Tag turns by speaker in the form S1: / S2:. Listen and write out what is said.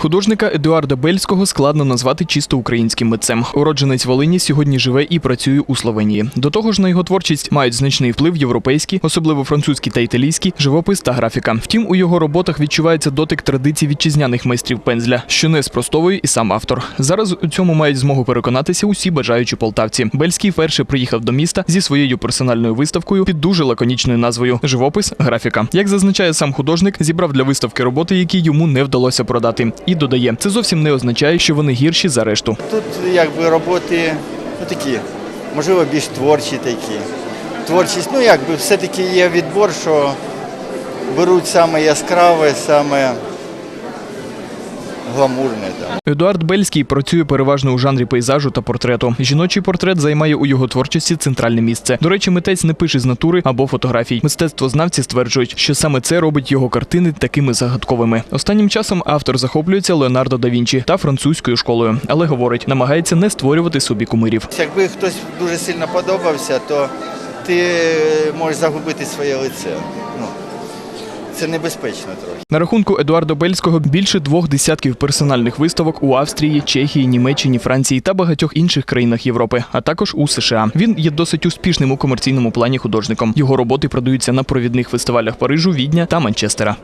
S1: Художника Едуарда Бельського складно назвати чисто українським митцем. Уродженець Волині сьогодні живе і працює у Словенії. До того ж, на його творчість мають значний вплив європейські, особливо французький та італійський, живопис та графіка. Втім, у його роботах відчувається дотик традицій вітчизняних майстрів пензля, що не спростовує і сам автор. Зараз у цьому мають змогу переконатися усі бажаючі полтавці. Бельський вперше приїхав до міста зі своєю персональною виставкою під дуже лаконічною назвою Живопис графіка. Як зазначає сам художник, зібрав для виставки роботи, які йому не вдалося продати. І додає, це зовсім не означає, що вони гірші за решту.
S2: Тут якби роботи ну, такі, можливо, більш творчі такі. Творчість, ну якби все-таки є відбор, що беруть саме яскраве, саме гламурне. Там.
S1: Едуард Бельський працює переважно у жанрі пейзажу та портрету. Жіночий портрет займає у його творчості центральне місце. До речі, митець не пише з натури або фотографій. Мистецтвознавці стверджують, що саме це робить його картини такими загадковими. Останнім часом автор захоплюється Леонардо да Вінчі та французькою школою, але говорить, намагається не створювати собі кумирів.
S2: Якби хтось дуже сильно подобався, то ти можеш загубити своє лице. Ну, це небезпечно трохи.
S1: На рахунку Едуарда Бельського більше двох десятків персональних виставок у Австрії, Чехії, Німеччині, Франції та багатьох інших країнах Європи, а також у США. Він є досить успішним у комерційному плані художником. Його роботи продаються на провідних фестивалях Парижу, Відня та Манчестера.